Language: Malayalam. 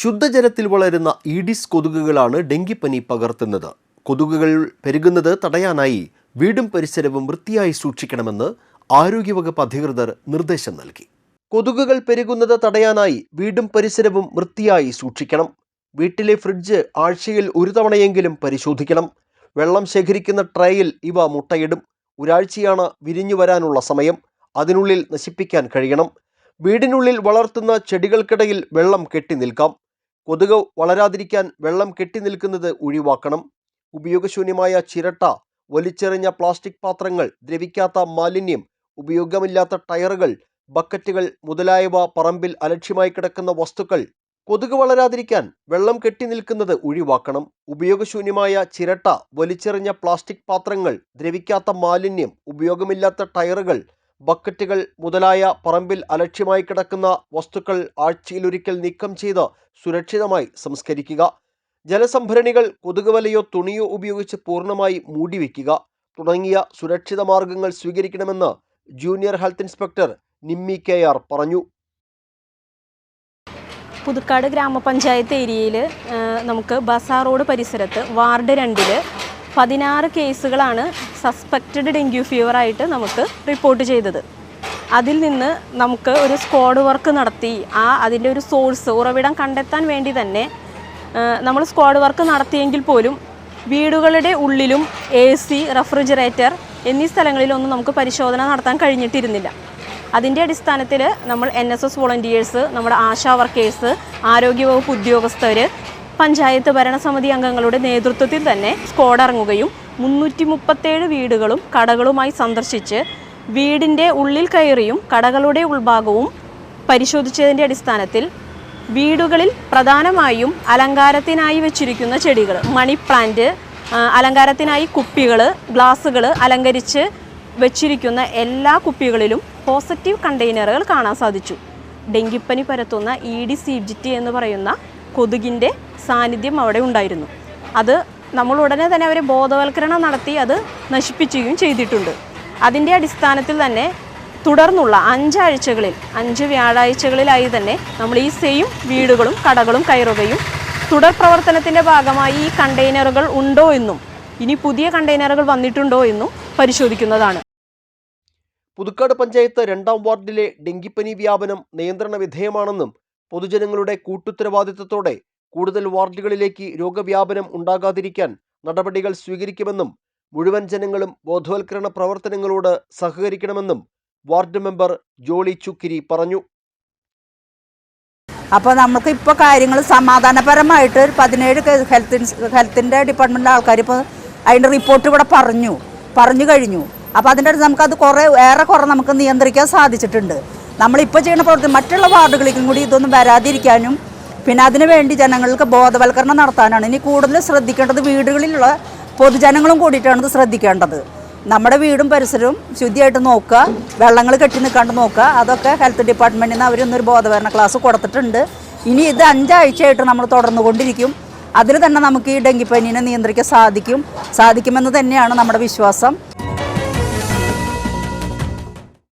ശുദ്ധജലത്തിൽ വളരുന്ന ഈഡിസ് കൊതുകുകളാണ് ഡെങ്കിപ്പനി പകർത്തുന്നത്. കൊതുകുകൾ പെരുകുന്നത് തടയാനായി വീടും പരിസരവും വൃത്തിയായി സൂക്ഷിക്കണമെന്ന് ആരോഗ്യവകുപ്പ് അധികൃതർ നിർദ്ദേശം നൽകി. കൊതുകുകൾ പെരുകുന്നത് തടയാനായി വീടും പരിസരവും വൃത്തിയായി സൂക്ഷിക്കണം. വീട്ടിലെ ഫ്രിഡ്ജ് ആഴ്ചയിൽ ഒരു തവണയെങ്കിലും പരിശോധിക്കണം. വെള്ളം ശേഖരിക്കുന്ന ട്രേയിൽ ഇവ മുട്ടയിടും. ഒരാഴ്ചയാണ് വിരിഞ്ഞു വരാനുള്ള സമയം. അതിനുള്ളിൽ നശിപ്പിക്കാൻ കഴിയണം. വീടിനുള്ളിൽ വളർത്തുന്ന ചെടികൾക്കിടയിൽ വെള്ളം കെട്ടി നിൽക്കാം. കൊതുക് വളരാതിരിക്കാൻ വെള്ളം കെട്ടി നിൽക്കുന്നത് ഒഴിവാക്കണം. ഉപയോഗശൂന്യമായ ചിരട്ട വലിച്ചെറിഞ്ഞ പ്ലാസ്റ്റിക് പാത്രങ്ങൾ ദ്രവിക്കാത്ത മാലിന്യം ഉപയോഗമില്ലാത്ത ടയറുകൾ ബക്കറ്റുകൾ മുതലായവ പറമ്പിൽ അലക്ഷ്യമായി കിടക്കുന്ന വസ്തുക്കൾ. കൊതുക് വളരാതിരിക്കാൻ വെള്ളം കെട്ടി നിൽക്കുന്നത് ഒഴിവാക്കണം. ഉപയോഗശൂന്യമായ ചിരട്ട വലിച്ചെറിഞ്ഞ പ്ലാസ്റ്റിക് പാത്രങ്ങൾ ദ്രവിക്കാത്ത മാലിന്യം ഉപയോഗമില്ലാത്ത ടയറുകൾ ബക്കറ്റുകൾ മുതലായ പറമ്പിൽ അലക്ഷ്യമായി കിടക്കുന്ന വസ്തുക്കൾ ആഴ്ചയിലൊരിക്കൽ നീക്കം ചെയ്ത് സുരക്ഷിതമായി സംസ്കരിക്കുക. ജലസംഭരണികൾ കൊതുക് വലയോ തുണിയോ ഉപയോഗിച്ച് പൂർണമായി മൂടിവെക്കുക. തുടങ്ങിയ സുരക്ഷിത മാർഗങ്ങൾ സ്വീകരിക്കണമെന്ന് junior health inspector Nimmi K R പറഞ്ഞു. പുതുക്കാട് ഗ്രാമപഞ്ചായത്ത് ഏരിയയിൽ നമുക്ക് ബസാർ റോഡ് പരിസരത്ത് വാർഡ് രണ്ടിൽ പതിനാറ് കേസുകളാണ് സസ്പെക്റ്റഡ് ഡെങ്കു ഫീവറായിട്ട് നമുക്ക് റിപ്പോർട്ട് ചെയ്തത്. അതിൽ നിന്ന് നമുക്ക് ഒരു സ്ക്വാഡ് വർക്ക് നടത്തി. ആ അതിന്റെ ഒരു സോഴ്സ് ഉറവിടം കണ്ടെത്താൻ വേണ്ടി തന്നെ നമ്മൾ സ്ക്വാഡ് വർക്ക് നടത്തിയെങ്കിൽ പോലും വീടുകളുടെ ഉള്ളിലും എ സി റെഫ്രിജറേറ്റർ എന്നീ സ്ഥലങ്ങളിലൊന്നും നമുക്ക് പരിശോധന നടത്താൻ കഴിഞ്ഞിട്ടിരുന്നില്ല. അതിന്റെ അടിസ്ഥാനത്തിൽ നമ്മൾ എൻ എസ് എസ് വോളണ്ടിയേഴ്സ് നമ്മുടെ ആശാ വർക്കേഴ്സ് ആരോഗ്യവകുപ്പ് ഉദ്യോഗസ്ഥർ പഞ്ചായത്ത് ഭരണസമിതി അംഗങ്ങളുടെ നേതൃത്വത്തിൽ തന്നെ സ്ക്വാഡ് ഇറങ്ങുകയും മുന്നൂറ്റി മുപ്പത്തേഴ് വീടുകളും കടകളുമായി സന്ദർശിച്ച് വീടിന്റെ ഉള്ളിൽ കയറിയും കടകളുടെ ഉൾഭാഗവും പരിശോധിച്ചതിന്റെ അടിസ്ഥാനത്തിൽ വീടുകളിൽ പ്രധാനമായും അലങ്കാരത്തിനായി വെച്ചിരിക്കുന്ന ചെടികൾ മണി പ്ലാന്റ് അലങ്കാരത്തിനായി കുപ്പികൾ ഗ്ലാസ്സുകൾ അലങ്കരിച്ച് വെച്ചിരിക്കുന്ന എല്ലാ കുപ്പികളിലും പോസിറ്റീവ് കണ്ടെയ്നറുകൾ കാണാൻ സാധിച്ചു. ഡെങ്കിപ്പനി പരത്തുന്ന ഇ ഡി ഈജിപ്റ്റി എന്ന് പറയുന്ന കൊതുകിന്റെ സാന്നിധ്യം അവിടെ ഉണ്ടായിരുന്നു. അത് നമ്മൾ ഉടനെ തന്നെ അവരെ ബോധവൽക്കരണം നടത്തി അത് നശിപ്പിക്കുകയും ചെയ്തിട്ടുണ്ട്. അതിന്റെ അടിസ്ഥാനത്തിൽ തന്നെ തുടർന്നുള്ള അഞ്ചാഴ്ചകളിൽ അഞ്ച് വ്യാഴാഴ്ചകളിലായി തന്നെ നമ്മൾ ഈ സെയിം വീടുകളും കടകളും കയറുകയും തുടർ പ്രവർത്തനത്തിന്റെ ഭാഗമായി ഈ കണ്ടെയ്നറുകൾ ഉണ്ടോ എന്നും ഇനി പുതിയ കണ്ടെയ്നറുകൾ വന്നിട്ടുണ്ടോ എന്നും പരിശോധിക്കുന്നതാണ്. പുതുക്കാട് പഞ്ചായത്ത് രണ്ടാം വാർഡിലെ ഡെങ്കിപ്പനി വ്യാപനം നിയന്ത്രണ വിധേയമാണെന്നും പൊതുജനങ്ങളുടെ കൂട്ടുത്തരവാദിത്തത്തോടെ കൂടുതൽ വാർഡുകളിലേക്ക് രോഗവ്യാപനം ഉണ്ടാകാതിരിക്കാൻ നടപടികൾ സ്വീകരിക്കുമെന്നും മുഴുവൻ ജനങ്ങളും ബോധവൽക്കരണ പ്രവർത്തനങ്ങളോട് സഹകരിക്കണമെന്നും വാർഡ് മെമ്പർ ജോളി ചുക്കിരി പറഞ്ഞു. അപ്പോൾ നമുക്ക് ഇപ്പോൾ കാര്യങ്ങൾ സമാധാനപരമായിട്ട് പതിനേഴ് ഹെൽത്ത് ഹെൽത്തിന്റെ ഡിപ്പാർട്ട്മെന്റിലെ ആൾക്കാർ ഇപ്പോൾ അതിന്റെ റിപ്പോർട്ട് ഇവിടെ പറഞ്ഞു പറഞ്ഞു കഴിഞ്ഞു. അപ്പോൾ അതിന്റെ നമുക്കത് കുറേ ഏറെ കുറേ നമുക്ക് നിയന്ത്രിക്കാൻ സാധിച്ചിട്ടുണ്ട്. നമ്മളിപ്പോൾ ചെയ്യുന്ന പ്രവർത്തനം മറ്റുള്ള വാർഡുകളിലും കൂടി ഇതൊന്നും വരാതിരിക്കാനും പിന്നെ അതിനു വേണ്ടി ജനങ്ങൾക്ക് ബോധവൽക്കരണം നടത്താനാണ്. ഇനി കൂടുതൽ ശ്രദ്ധിക്കേണ്ടത് വീടുകളിലുള്ള പൊതുജനങ്ങളും കൂടിയിട്ടാണ് ഇത് ശ്രദ്ധിക്കേണ്ടത്. നമ്മുടെ വീടും പരിസരവും ശുദ്ധിയായിട്ട് നോക്കുക വെള്ളങ്ങൾ കെട്ടി നിൽക്കാണ്ട് നോക്കുക. അതൊക്കെ ഹെൽത്ത് ഡിപ്പാർട്ട്മെന്റിൽ നിന്ന് അവരൊന്നൊരു ബോധവൽക്കരണ ക്ലാസ് കൊടുത്തിട്ടുണ്ട്. ഇനി ഇത് അഞ്ചാഴ്ചയായിട്ട് നമ്മൾ തുടർന്നു കൊണ്ടിരിക്കും അതിൽ തന്നെ നമുക്ക് ഈ ഡെങ്കിപ്പനീനെ നിയന്ത്രിക്കാൻ സാധിക്കും. സാധിക്കുമെന്ന് തന്നെയാണ് നമ്മുടെ വിശ്വാസം.